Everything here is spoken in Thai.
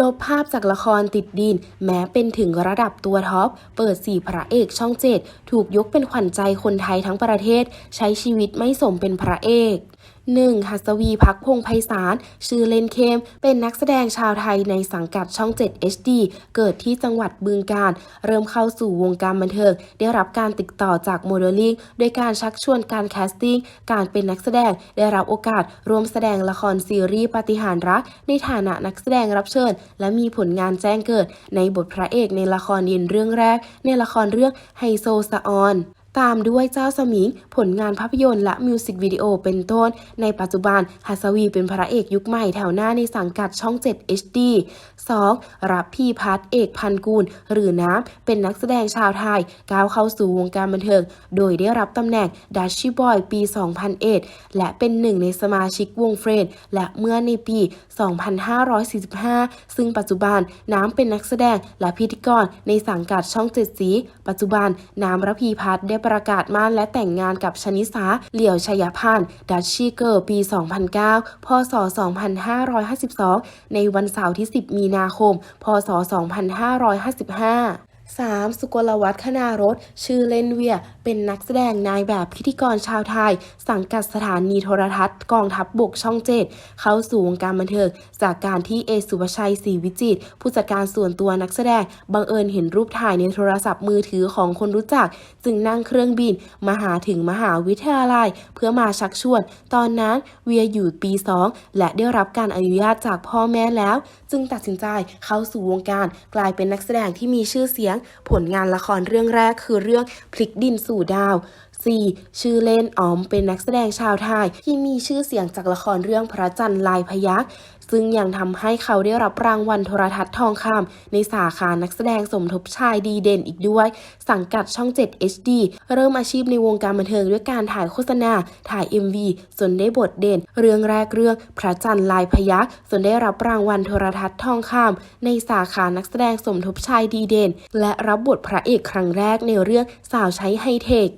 ลบภาพจากละครติดดิน แม้เป็นถึงระดับตัวท็อป เปิดสี่พระเอกช่องเจ็ดถูกยกเป็นขวัญใจคนไทยทั้งประเทศ ใช้ชีวิตไม่สมเป็นพระเอก 1. หัสวีพักพงษ์ไพศาล ชื่อเล่นเข้ม เป็นนักแสดงชาวไทยในสังกัดช่อง 7 HD เกิดที่จังหวัดบึงกาฬเริ่มเข้าสู่วงการบันเทิง ได้รับการติดต่อจากโมเดลลิ่งโดยการชักชวนการแคสติ้ง การเป็นนักแสดง ได้รับโอกาสร่วมแสดงละครซีรีส์ปฏิหารรัก ในฐานะนักแสดงรับเชิญ และมีผลงานแจ้งเกิด ในบทพระเอกในละครเย็นเรื่องแรก ในละครเรื่องไฮโซสะออน ตามด้วยเจ้าสมิง ผลงานภาพยนตร์และมิวสิกวิดีโอเป็นต้น ในปัจจุบันหัสวีเป็นพระเอกยุคใหม่แถวหน้าในสังกัดช่อง 7 HD 2. รับพี่พัฒเอกพันกูล หรือน้ำ เป็นนักแสดงชาวไทย ก้าวเข้าสู่วงการบันเทิง โดยได้รับตำแหน่งดัชชี่บอยปี 2001 และเป็นหนึ่งในสมาชิกวงเฟรนด์และเมื่อในปี 2545 ซึ่งปัจจุบันน้ำเป็นนักแสดงและพิธีกรในสังกัดช่องเจ็ดสี ปัจจุบันน้ำระพีพัฒได้ประกาศมั่นและแต่งงานกับชนิสาเหลี่ยวชยพันธ์ดัชชีเกิร์ปี 2009 พศ 2552 ในวันเสาร์ที่ 10 มีนาคม พศ 2555 3. สุกลวัฒน์คณารสชื่อเล่นเวีย เป็นนักแสดงนายแบบพิธีกรชาวไทย สังกัดสถานีโทรทัศน์กองทัพบบกช่องเจ็ดเข้าสู่วงการบันเทิงจากการที่เอสุภชัยศรีวิจิต ผู้จัดการส่วนตัวนักแสดง บังเอิญเห็นรูปถ่ายในโทรศัพท์มือถือของคนรู้จัก จึงนั่งเครื่องบิน มาหาถึงมหาวิทยาลัย เพื่อมาชักชวน ตอนนั้นเวียอยู่ปี 2 และได้รับการอนุญาตจากพ่อแม่แล้ว จึงตัดสินใจเข้าสู่วงการกลายเป็นนักแสดงที่มีชื่อเสียงผลงานละครเรื่องแรกคือเรื่องพลิกดินสู่ดาว 4. ชื่อเล่นอ๋อมเป็นนักแสดงชาวไทย ที่มีชื่อเสียงจากละครเรื่องพระจันทร์ลายพยักษ์ซึ่งยังทำให้เขาได้รับรางวัลโทรทัศน์ทองคำในสาขานักแสดงสมทบชายดีเด่นอีกด้วย สังกัดช่อง 7 HD เริ่มอาชีพในวงการบันเทิงด้วยการถ่ายโฆษณา ถ่าย MV จนได้บทเด่น เรื่องแรกเรื่องพระจันทร์ลายพยักษ์จนได้รับรางวัลโทรทัศน์ทองคำในสาขานักแสดงสมทบชายดีเด่น และรับบทพระเอกครั้งแรกในเรื่องสาวใช้ไฮเทค